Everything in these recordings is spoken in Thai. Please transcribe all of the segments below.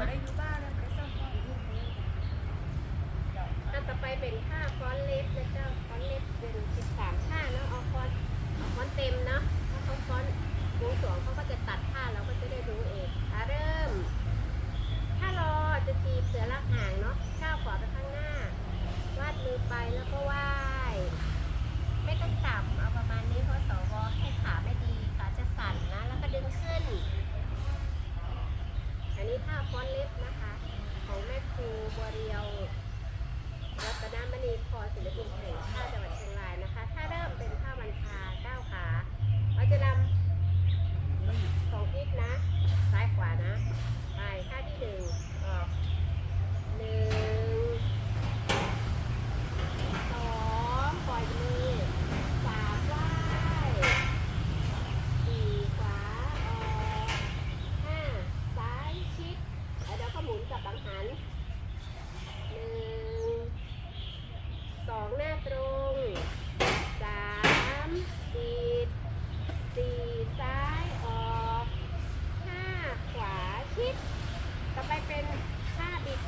อันต่อไปเป็นค่าฟอนเล็บนะเจ้าฟอนเล็บเป็นสิบสามค่าเนาะเอาฟอนเออนเต็มนะถ้าเขาฟอนวงสองเขาก็จะตัดค่าเราก็จะได้รู้เองอะเริ่ม ถ้ารอจะจีเสือลักห่างเนาะก้าขวไปข้างหน้า วาดมือไปแล้วก็ไหว้ไม่ต้องจับเอาประมาณนี้เพราะสวให้ขาไม่ดี เรียวรัตนมณีพรศิลปินแห่งชาติจังหวัดเชียงรายนะคะ ถ้าเริ่มเป็นผ้ามันคาก้าวขาเราจะนำสองพลิกนะ ซ้ายขวานะ ไปท่าที่หนึ่งออกหนึ่งสองปล่อยมือสามไหว้สี่ขวาออกห้าซ้ายชิดแล้วเดี๋ยวก็หมุนกลับหลังหันหนึ่งสองหน้าตรงสามดีดสี่ซ้ายออกห้าขวาชิด ต่อไปเป็นท่าบิด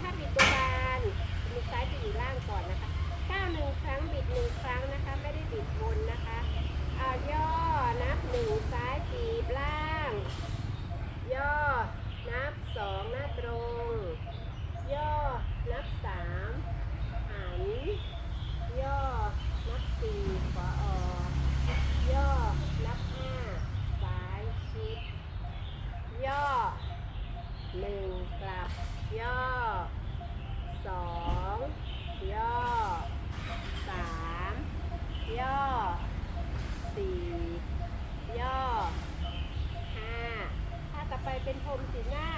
ท่าบิดตัวบานมือซ้ายจะอยู่ล่างก่อนนะคะก้าวหนึ่งครั้งบิดหนึ่งครั้งนะคะ ไม่ได้บิดบนนะคะเอาย่อนับหนึ่งซ้ายจีบล่าง ย่อ นับสองหน้าตรง ย่อ นับสามหัน ย่อ นับสี่ขวาออก ย่อ นับห้าซ้ายชิด ย่อ หนึ่งกลับ ย่อ สอง ย่อสามย่อสี่ย่อห้าถ้าต่อไปเป็นพรมสีหน้า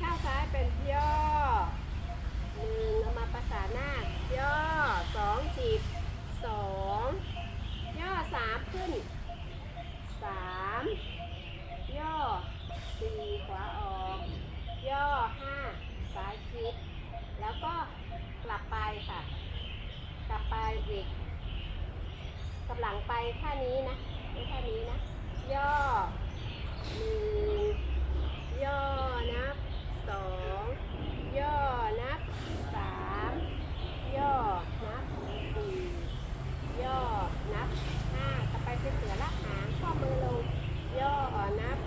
ข้างซ้ายเป็นย่อหนึ่งเอามาประสานหน้า ย่อสองจีบสองย่อสามขึ้นสามย่อสี่ขวาออก ย่อห้าซ้ายคิด แล้วก็ กลับไปค่ะ กลับไปอีกกับหลังไปท่านี้นะไม่ท่านี้นะ ย่อหนึ่งย่อนับสองย่อนับสามย่อนับสี่ย่อนับห้าต่อไปเป็นเสือลากหางข้อมือลงย่อนับ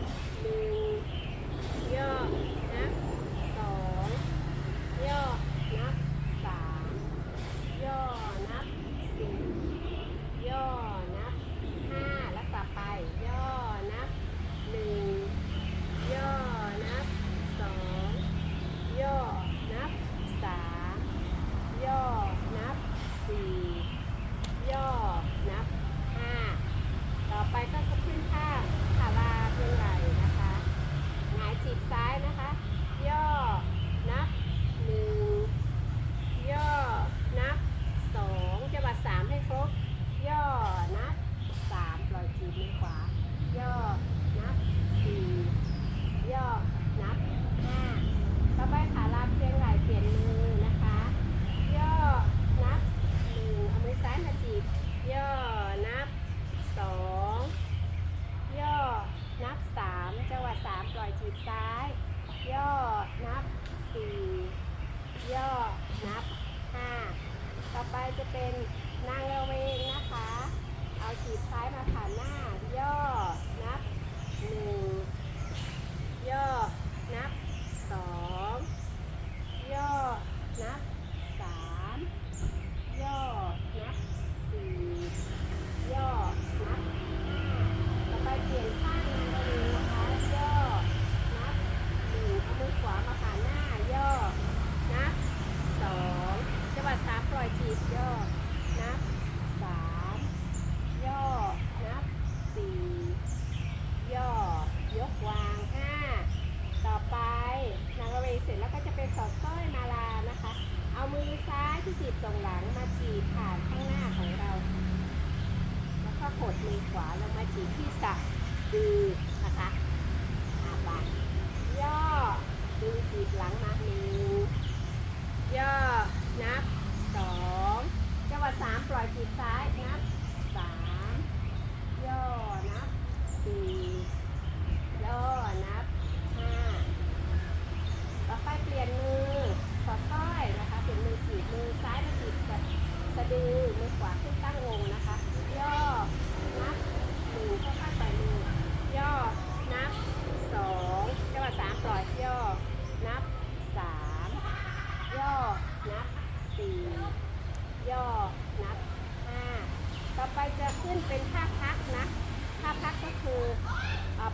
ที่จีบตรงหลังมาจีบผ่านข้างหน้าของเรา แล้วก็กดมือขวาลงมาจีบที่สะดือนะคะอาบาย่อดึงจีบหลังมาหนึ่งย่อนับสองจังหวะสามปล่อยจีบซ้ายนับสามย่อนับสี่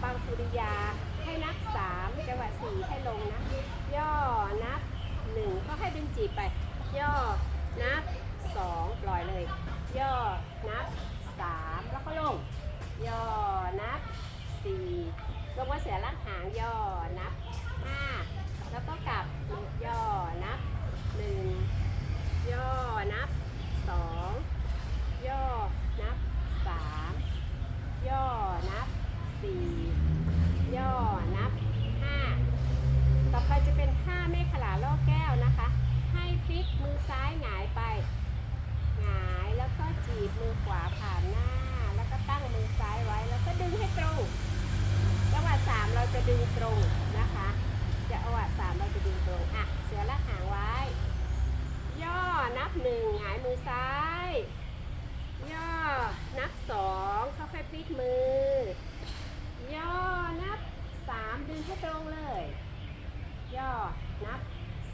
บางสุริยาให้นับสามจังหวะสี่ให้ลงนะ ย่อนับหนึ่งก็ให้เป็นจีบไป ย่อนับสองปล่อยเลย ย่อนับสามแล้วก็ลง ย่อนับสี่ลงว่าเสือลักหางย่อนับห้าแล้วก็กลับย่อนับหนึ่งย่อนับสองย่อ บีบมือขวาผ่านหน้า แล้วก็ตั้งมือซ้ายไว้ แล้วก็ดึงให้ตรงจังหวะสามเราจะดึงตรงนะคะจังหวะสามเราจะดึงตรงอะเสือละหางไว้ ย่อนับหนึ่งหงายมือซ้าย ย่อนับสองค่อยๆพลิกมือ ย่อนับสามดึงให้ตรงเลย ย่อนับ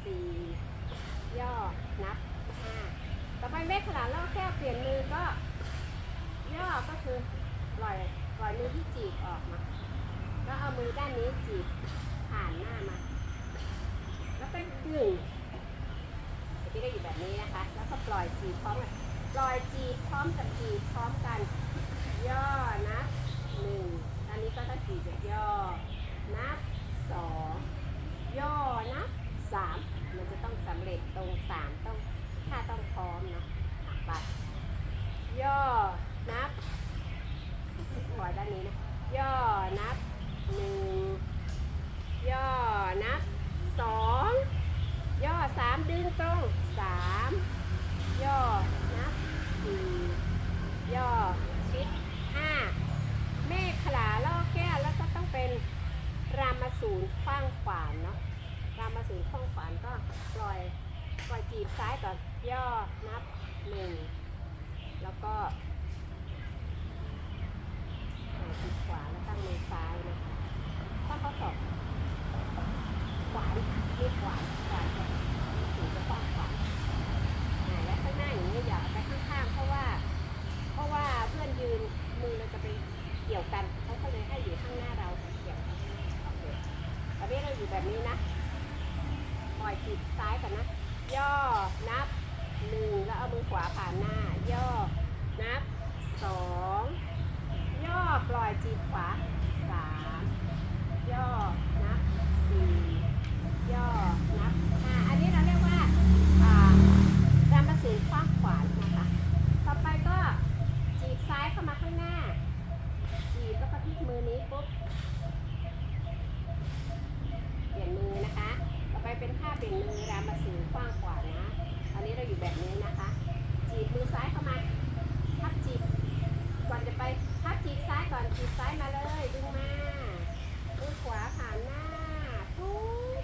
สี่ย่อนับห้า ต่อไปเมฆขลาล่อแก้วเปลี่ยนมือก็ย่อก็คือปล่อยปล่อยมือที่จีบออกมา แล้วเอามือด้านนี้จีบผ่านหน้ามา แล้วก็ดึงที่ได้อยู่แบบนี้นะคะ แล้วก็ปล่อยจีบพร้อมกันปล่อยจีบพร้อมกับจีบพร้อมกัน ย่อนับหนึ่งอันนี้ก็ต้องจีบแบบย่อนับสองย่อนับสามมันจะต้องสำเร็จตรงสามต้อง ถ้าต้องพร้อมเนาะอะไปย่อนับปล่อยด้านนี้นะ ย่อนับหนึ่งย่อนับสองย่อสามดึงตรงสามย่อนับสี่ย่อชิดห้าเมฆขลาล่อแก้วแล้วก็ต้องเป็นรามาสูรขว้างขวานเนาะรามาสูรขว้างขวานก็ปล่อยปล่อยจีบซ้ายก่อน ย่อนับหนึ่งแล้วก็ปิดขวาแล้วตั้งมือซ้ายนะคะตั้งข้อศอกขวานมือขวานขวานจะสูงจะต้องขวานหายแล้วข้างหน้าอย่างนี้อย่าเอาไปข้างๆ เพราะว่า เพราะว่าเพื่อนยืนมือเราจะไปเกี่ยวกันเขาก็เลยให้อยู่ข้างหน้าเราเกี่ยวกันโอเคตอนนี้เราอยู่แบบนี้นะ ปล่อยจีบซ้ายก่อนนะ ย่อ นับหนึ่งแล้วเอามือขวาผ่านหน้า ย่อ นับสอง ย่อปล่อยจีบขวาสามย่อ นับสี่ย่อ นับห้าอันนี้เราเรียกว่า อ่ารำมาสีขว้างขวานนะคะ ต่อไปก็จีบซ้ายเข้ามาข้างหน้า จีบแล้วก็พลิกมือนี้ปุ๊บ เปลี่ยนมือนะคะ ต่อไปเป็นท่าเปลี่ยนมือรำมาสีขว้างขวานนะ อันนี้เราอยู่แบบนี้นะคะ จีบมือซ้ายเข้ามา ทับจีบ ก่อนจะไปทับจีบซ้ายก่อนจีบซ้ายมาเลย ดึงมามือขวาผ่านหน้าปุ๊บ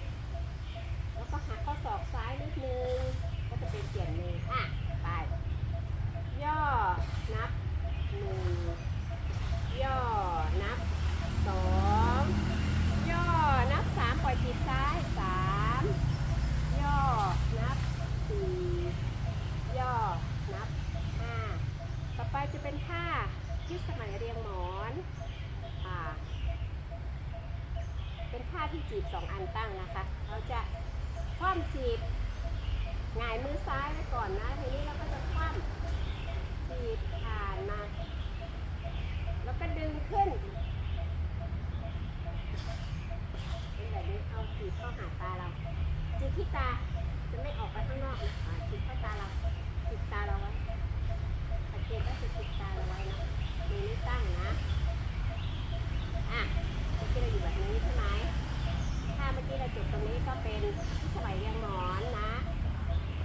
แล้วก็หักข้อศอกซ้ายนิดนึง ก็จะเป็นเปลี่ยนมือ อะ ไป ย่อ นับหนึ่งย่อ นับสองย่อ นับสามปล่อยจีบซ้ายสามย่อ นับสี่ย่อ นับห้า ต่อไปจะเป็นท่าที่สมัยเรียงหมอน อ่า เป็นท่าที่ จีบสองอันตั้งนะคะ เราจะคว่ำจีบหงายมือซ้ายไว้ก่อนนะทีนี้เราก็จะคว่ำจีบผ่านมา แล้วก็ดึงขึ้นเป็นแบบนี้เอาจีบเข้าหาตาเราจีบที่ตาจะไม่ออกไปข้างนอกนะจีบเข้าตาเราจีบตาเราไว้สังเกตว่าจะติดตาเราไว้นะมือนี้ตั้งนะอะเมื่อกี้เราอยู่แบบนี้ใช่ไหมาเมื่อกี้เราจบตรงนี้ก็เป็นที่สมัยเรียงหมอนนะ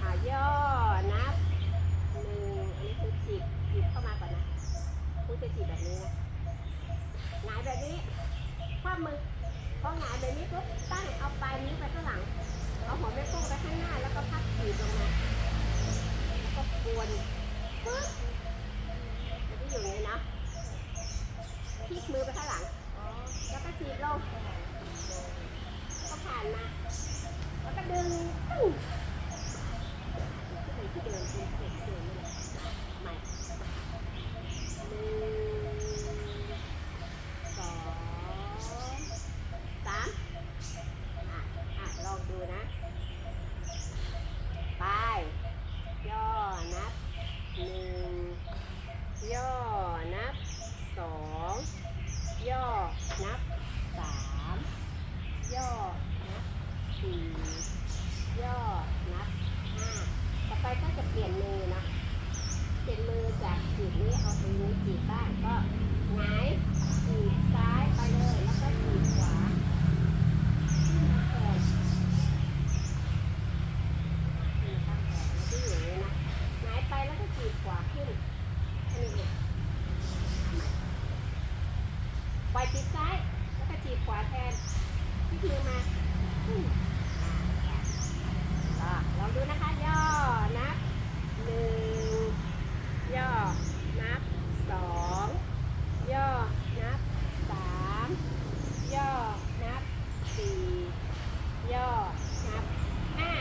อ่าย่อนับหนึ่งอันนี้คือจีบจีบเข้ามาก่อนนะคุณจะจีบแบบนี้นะหงายแบบนี้คว้ามือพอหงายแบบนี้ปุ๊บตั้งเอาปลายนิ้วไปข้างหลังเอาหัวแม่โป้งไปข้างหน้าแล้วก็พักจีบลงมาแล้วก็กวนปึ๊บมันจะอยู่อย่างนี้นะพลิกมือไปข้างหลังแล้วก็จีบลง ผ่านมาแล้วก็ดึงตึ้งที่เดินที่เดินที่เดินนี่แหละใหม่หนึ่งสองสามาจะเปลี่ยนมือนะเปลี่ยนมือจากจีบนี้เอามือนี้จีบบ้างก็หงายจีบซ้ายไปเลย แล้วก็จีบขวาขึ้นมาแขนขึ้นตั้งแขนที่อย่างนี้นะหงายไปแล้วก็จีบขวาขึ้นอันนี้เองเอาใหม่ปล่อยจีบซ้าย แล้วก็จีบขวาแทนที่มือมาอืมอ่าลองดูนะคะ ย่อ นับหนึ่งย่อ นับสองย่อ นับสามย่อ นับสี่ย่อ นับห้า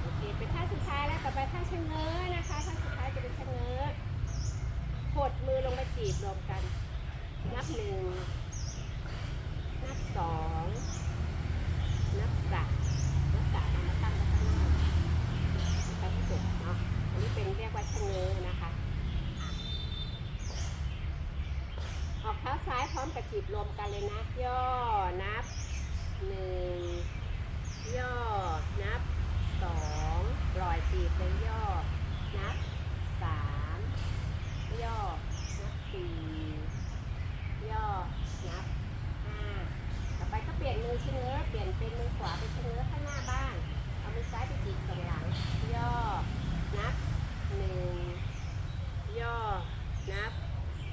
โอเค เป็นท่าสุดท้ายแล้วต่อไปท่าชะเง้อนะคะ ท่าสุดท้ายจะเป็นชะเง้อหดมือลงมาจีบรวมกัน นับหนึ่ง นับสอง นับสามนับสามเอามาตั้งไว้ข้างหน้าไปให้จบเนาะ อันนี้เป็นเรียกว่าชะเง้อนะคะอะออกเท้าซ้ายพร้อ มกับจีบรวมกันเลยนะ ย่อนับหนึ่งย่อนับสองปล่อยจีบเลยย่อนับสามย่อนับสี่ย่อนับห้าต่อไปก็เปลี่ยนมือชะเง้อเปลี่ยนเป็นมือขวาเป็นชะเง้อข้างหน้าบ้าง เอามือซ้ายไปจีบตรงหลัง ย่อ นับหนึ่ง ย่อ นับ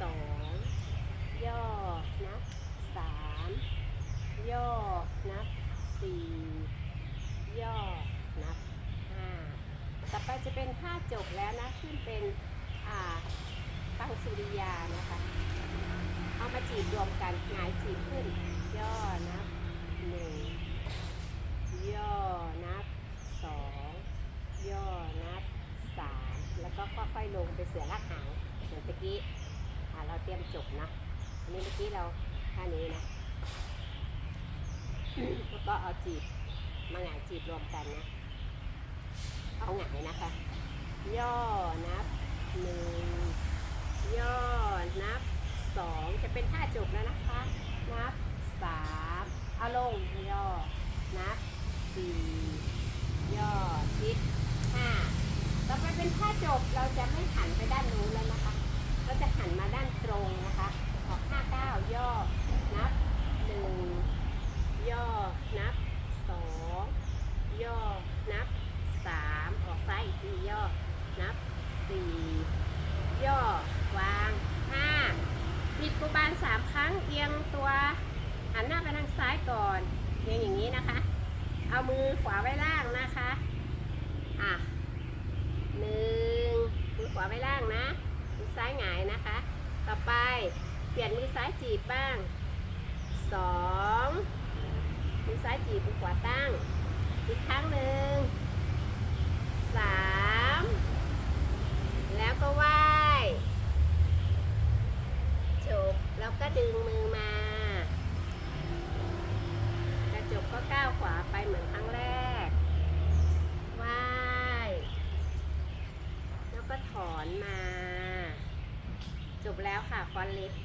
สอง ย่อ นับสาม ย่อ นับสี่ ย่อ นับห้า ต่อไปจะ เป็นท่าจบแล้วนะ ขึ้นเป็นอ่าปังสุริยานะคะ เอามาจีบรวมกันหงายจีบขึ้น ย่อนับหนึ่งย่อนับสองย่อนับสามแล้วก็ค่อยๆลงไปเสือลากหางเหมือนตะกี้อ่าเราเตรียมจบนะอันนี้เมื่อกี้เราท่านี้นะแล้วก็เอาจีบมาหงายจีบรวมกันนะ เอาหงายนะคะ ย่อนับหนึ่งย่อนับสองจะเป็นท่าจบแล้วนะคะ นับสามเอาลงย่อนับสี่ย่อชิดห้าต่อไปเป็นท่าจบเราจะไม่หันไปด้านนู้นแล้วนะคะ เราจะหันมาด้านตรงนะคะออกห้าเก้าย่อนับหนึ่งย่อนับสองย่อนับ ซ้ายอีกทีย่อ นับสี่ย่อ วางห้าบิดกุบาลสามครั้ง เอียงตัวหันหน้าไปทางซ้ายก่อน เอียงอย่างนี้นะคะ เอามือขวาไว้ล่างนะคะ อะหนึ่งมือขวาไว้ล่างนะ มือซ้ายหงายนะคะ ต่อไปเปลี่ยนมือซ้ายจีบบ้างสองมือซ้ายจีบมือขวาตั้ง อีกครั้งหนึ่ง สาม แล้วก็ไหว้ จบ แล้วก็ดึงมือมา กระจกก็ก้าวขวาไปเหมือนครั้งแรก ไหว้ แล้วก็ถอนมา จบแล้วค่ะ ฟอนต์เล็บนะคะ